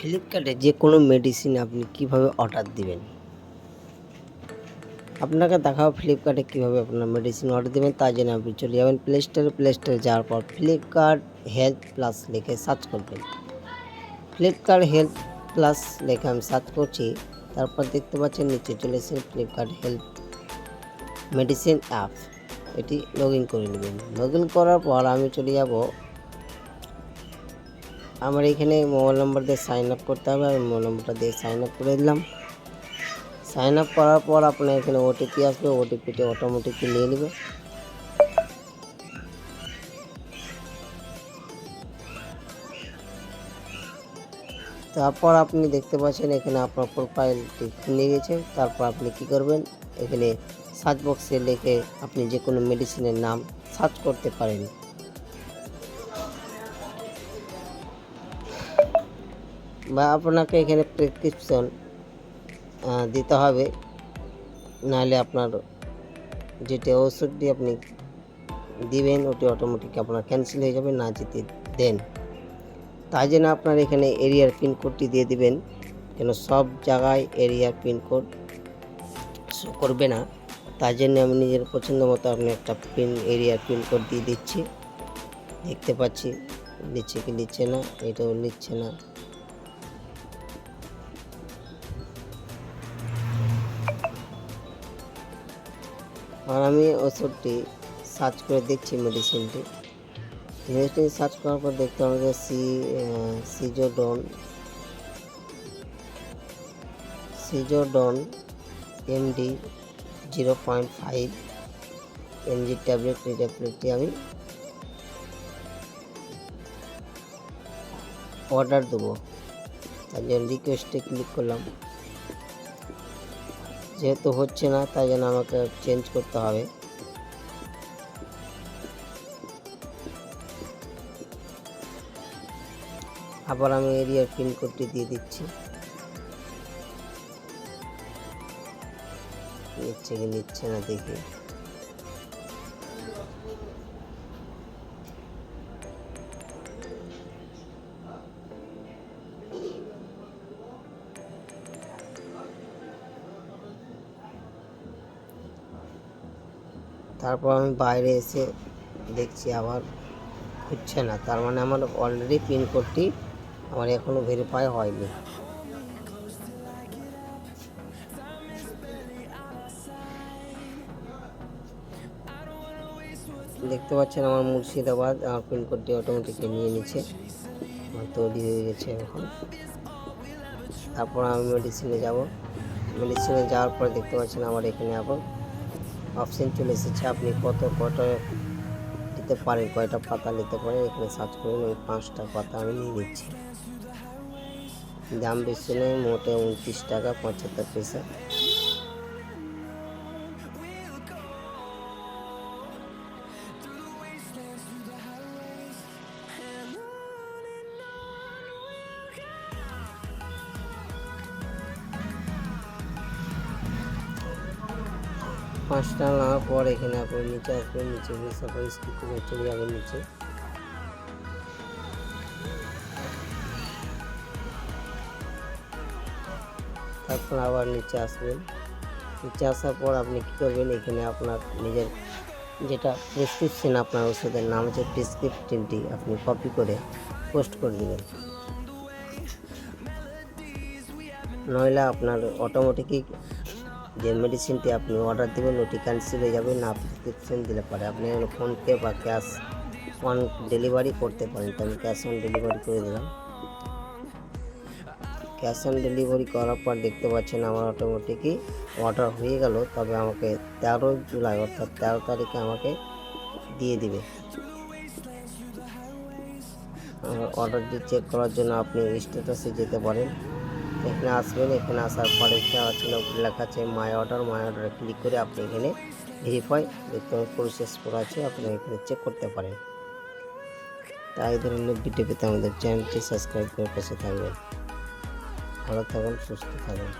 ফ্লিপকার্টে যে কোনো মেডিসিন আপনি কীভাবে অর্ডার দিবেন? আপনাকে দেখাও ফ্লিপকার্টে কীভাবে আপনার মেডিসিন অর্ডার দেবেন, তার জন্য আপনি চলে যাবেন প্লে স্টোরে প্লে স্টোরে যাওয়ার পর ফ্লিপকার্ট হেলথ প্লাস লিখে সার্চ করবেন। ফ্লিপকার্ট হেলথ প্লাস লিখে আমি সার্চ করছি, তারপর দেখতে পাচ্ছেন নিচে চলে এসে ফ্লিপকার্ট হেলথ মেডিসিন অ্যাপ এটি লগ ইন করে নেবেন। লগ ইন করার পর আমি চলে যাব আমার এখানে মোবাইল নাম্বার দিয়ে সাইন আপ করতে হবে, আমি মোবাইল নাম্বারটা দিয়ে সাইন আপ করে দিলাম। সাইন আপ করার পর আপনার এখানে ওটিপি আসবে ওটিপিটা অটোমেটিকলি নিয়ে নেবে। তারপর আপনি দেখতে পাচ্ছেন এখানে আপনার প্রোফাইলটি খুলে গেছে। তারপর আপনি কি করবেন? এখানে সার্চ বক্সে লিখে আপনি যে কোনো মেডিসিনের নাম সার্চ করতে পারেন। বা আপনাকে এখানে প্রেসক্রিপশন দিতে হবে। নাহলে আপনার যেটা ওষুধটি আপনি দিবেন, ওটি অটোমেটিক আপনার ক্যান্সেল হয়ে যাবে, না যেতে দেন। তাই জন্য আপনার এখানে এরিয়ার পিনকোডটি দিয়ে দিবেন। কেন সব জায়গায় এরিয়ার পিনকোড শো করবে না। তাই জন্য আমি নিজের পছন্দ মতো আপনি একটা পিন এরিয়ার পিনকোড দিয়ে দিচ্ছি। দেখতে পাচ্ছি, নিচ্ছে কি নিচ্ছে না, এটাও নিচ্ছে না। আর আমি ওষুধটি সার্চ করে দেখছি মেডিসিনটি মেডিসিন সার্চ করার পর দেখতে হবে যে C Sizodon Sizodon MD zero point five MG tablet এই ট্যাবলেটটি আমি অর্ডার দেবো। তার জন্য রিকোয়েস্টে ক্লিক করলাম। যেহেতু হচ্ছে না, তাই জন্য আমাকে চেঞ্জ করতে হবে। আবার আমি এরিয়ার পিনকোডটি দিয়ে দিচ্ছি। নিচ্ছে কি নিচ্ছে না দেখি। তারপর আমি বাইরে এসে দেখছি আবার খুঁজছে না। তার মানে আমার অলরেডি পিনকোডটি আমার এখনও ভেরিফাই হয়নি। দেখতে পাচ্ছেন আমার মুর্শিদাবাদ, আমার পিনকোডটি অটোমেটিকলি নিয়ে নিচ্ছে। আমার তৈরি হয়ে গেছে এখন। তারপর আমি মেডিসিনে যাব। মেডিসিনে যাওয়ার পর দেখতে পাচ্ছেন আমার এখানে আবার অপশন চলে এসেছে। আপনি কত কটা নিতে পারেন, কয়টা পাতা নিতে পারেন, এখানে সার্চ করুন ওই পাঁচটা পাতা আমি নিয়ে নিচ্ছি। দাম বেশি নেই মোটে উনত্রিশ টাকা, পঁচাত্তর পয়সা। পাঁচটা নেওয়ার পর এখানে আপনি নিচে আসবেন নিচে গিয়ে সকাল স্কিপ করে চলে যাবেন নিচে। তারপর আবার নিচে আসবেন। নিচে আসার পর আপনি কী করবেন, এখানে আপনার নিজের যেটা প্রেসক্রিপশন আপনার ওষুধের নাম হচ্ছে প্রেসক্রিপশনটি আপনি কপি করে পোস্ট করে দেবেন। নইলে আপনার অটোমেটিকই যে মেডিসিনটি আপনি অর্ডার দেবেন, ওটি ক্যান্সেল হয়ে যাবে, না প্রেসক্রিপশন দিলে পারে। আপনি ফোনপে বা ক্যাশ অন ডেলিভারি করতে পারেন। তো আমি ক্যাশ অন ডেলিভারি করে দিলাম। ক্যাশ অন ডেলিভারি করার পর দেখতে পাচ্ছেন আমার অটোমেটিকই অর্ডার হয়ে গেল। তবে আমাকে তেরো জুলাই, অর্থাৎ তেরো তারিখে আমাকে দিয়ে দিবে। অর্ডারটি চেক করার জন্য আপনি স্ট্যাটাসে যেতে পারেন। এখানে আসবেন, এখানে আসার পরে এখানে আছে লেখা আছে মাই অর্ডার মাই অর্ডারে ক্লিক করে আপনি এখানে ভেরিফাই দেখতে প্রসেস করা আছে, আপনি এখানে চেক করতে পারেন। তাই ধরনের ভিডিও পেতে আমাদের চ্যানেলটি সাবস্ক্রাইব করে পাশে থাকবেন। ভালো থাকুন, সুস্থ থাকুন।